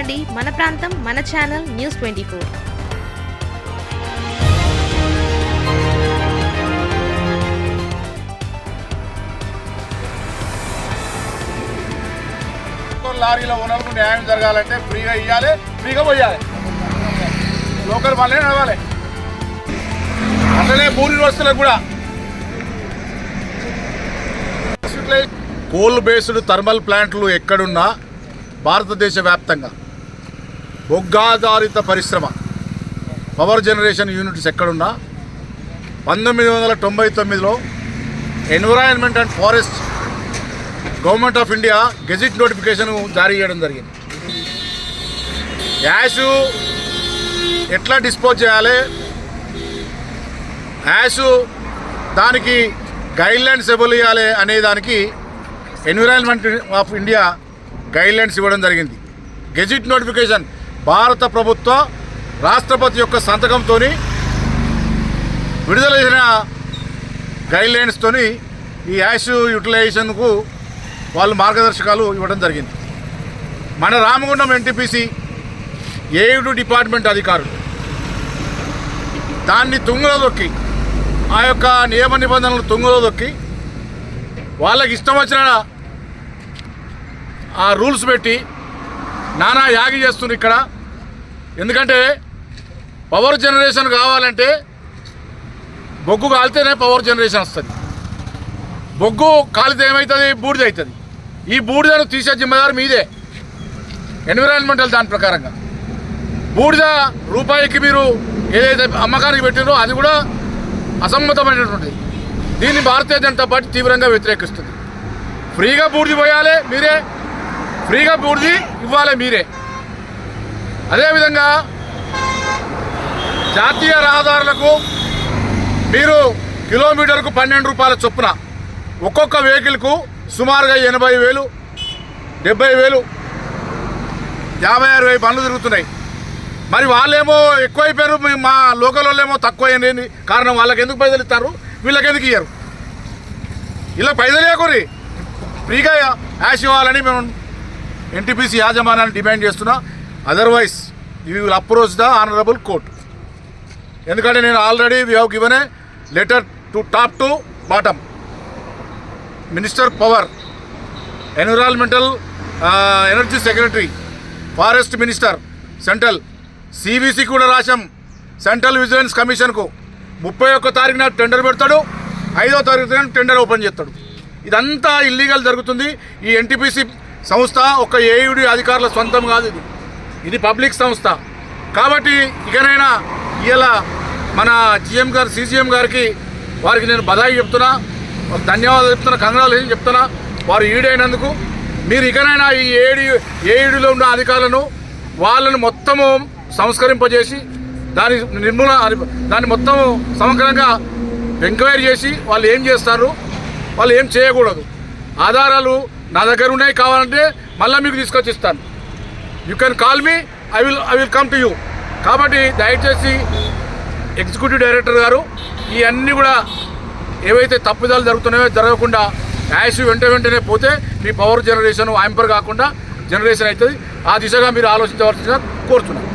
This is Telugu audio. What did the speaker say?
చూడండి మన ప్రాంతం మన ఛానల్ న్యూస్ ట్వంటీ ఫోర్. లారీలో ఓనర్కు న్యాయం జరగాలంటే ఫ్రీగా ఇవ్వాలి ఫ్రీగా పోయాలి. లోకల్ వాళ్ళే నడవాలి. అట్లనే వస్తువులకు కూడా. కోల్ బేస్డ్ థర్మల్ ప్లాంట్లు ఎక్కడున్నా భారతదేశ వ్యాప్తంగా. బొగ్గాధారిత పరిశ్రమ. పవర్ జనరేషన్ యూనిట్స్ ఎక్కడున్నా? పంతొమ్మిది వందల తొంభై తొమ్మిదిలో environment and forest government of India gazette notification జారీ చేయడం జరిగింది. యాష్ ఎట్లా డిస్పోజ్ చేయాలి? యాష్ దానికి గైడ్లైన్స్ ఎవరు ఇవ్వాలి అనే దానికి ఎన్విరాన్మెంట్ ఆఫ్ ఇండియా గైడ్లైన్స్ ఇవ్వడం జరిగింది. గెజిట్ నోటిఫికేషన్ భారత ప్రభుత్వ రాష్ట్రపతి యొక్క సంతకంతో విడుదల చేసిన గైడ్లైన్స్తోని ఈ యాష్ యూటిలైజేషన్కు వాళ్ళు మార్గదర్శకాలు ఇవ్వడం జరిగింది. మన రామగుండం ఎన్టీపీసీ ఏడు డిపార్ట్మెంట్ అధికారులు దాన్ని తుంగలో దొక్కి ఆ యొక్క నియమ నిబంధనలు తుంగలో దొక్కి వాళ్ళకి ఇష్టం వచ్చిన ఆ రూల్స్ పెట్టి నానా యాగి చేస్తున్నారు ఇక్కడ. ఎందుకంటే పవర్ జనరేషన్ కావాలంటే బొగ్గు కాలితేనే పవర్ జనరేషన్ వస్తుంది. బొగ్గు కాలితే ఏమవుతుంది బూడిద అవుతుంది ఈ బూడిదను తీసే జిమ్మదారు మీదే. ఎన్విరాన్మెంటల్ దాని ప్రకారంగా. బూడిద రూపాయికి మీరు ఏదైతే అమ్మకానికి పెట్టినో అది కూడా అసమ్మతమైనటువంటిది. దీన్ని భారతీయ జనతా పార్టీ తీవ్రంగా వ్యతిరేకిస్తుంది. ఫ్రీగా బూడిది పోయాలి మీరే. ఫ్రీగా బూడిది ఇవ్వాలి మీరే. అదేవిధంగా జాతీయ రహదారులకు మీరు కిలోమీటర్కు పన్నెండు రూపాయల చొప్పున ఒక్కొక్క వెహికల్కు సుమారుగా ఎనభై వేలు డెబ్బై వేలు యాభై ఆరు వేలు పనులు తిరుగుతున్నాయి. మరి వాళ్ళేమో ఎక్కువైపోయారు మా లోకల్ వాళ్ళేమో తక్కువ అయిన కారణం వాళ్ళకి ఎందుకు పైసలు ఇస్తారు? వీళ్ళకి ఎందుకు ఇయ్యరు? ఇలా పైసలు ఇవ్వకూరి ఫ్రీగా యాష్ ఇవ్వాలని మేము ఎన్టీపీసీ యాజమాన్యాన్ని డిమాండ్ చేస్తున్నా. Otherwise you will approach the honourable court ఎందుకంటే నేను already we have given a letter to top to bottom minister power environmental energy secretary forest minister central CVC కూడా రాశాం. సెంట్రల్ విజిలెన్స్ కమిషన్కు ముప్పై ఒక్క తారీఖున టెండర్ పెడతాడు. ఐదో తారీఖున టెండర్ ఓపెన్ చేస్తాడు. ఇదంతా ఇల్లీగల్ జరుగుతుంది. ఈ ఎన్టీపీసీ సంస్థ ఒక ఏయుడి అధికారుల సొంతం కాదు ఇది. ఇది పబ్లిక్ సంస్థ. కాబట్టి ఇకనైనా ఇలా మన జిఎం గారు సీజీఎం గారికి వారికి నేను బధాయి చెప్తున్నా ధన్యవాదాలు చెప్తున్నా కంగ్రాచులేషన్ చెప్తున్నా. వారు ఈడైనందుకు మీరు ఇకనైనా ఈ ఏడి ఏడులో ఉన్న అధికారులను వాళ్ళను మొత్తము సంస్కరింపజేసి దాని నిర్మూలన దాన్ని మొత్తం సమగ్రంగా ఎంక్వైరీ చేసి వాళ్ళు ఏం చేస్తారు వాళ్ళు ఏం చేయకూడదు. ఆధారాలు నా దగ్గర ఉన్నాయి కావాలంటే మళ్ళీ మీకు తీసుకొచ్చి ఇస్తాను. You can call me I will I will come to you కాబట్టి దయచేసి ఎగ్జిక్యూటివ్ డైరెక్టర్ గారు ఇవన్నీ కూడా ఏవైతే తప్పిదాలు జరుగుతున్నాయో జరగకుండా యాష్ వెంట వెంటనే పోతే మీ పవర్ జనరేషన్ ఆంపర్ కాకుండా జనరేషన్ అవుతుంది. ఆ దిశగా మీరు ఆలోచించవలసిందిగా కోరుతున్నాను.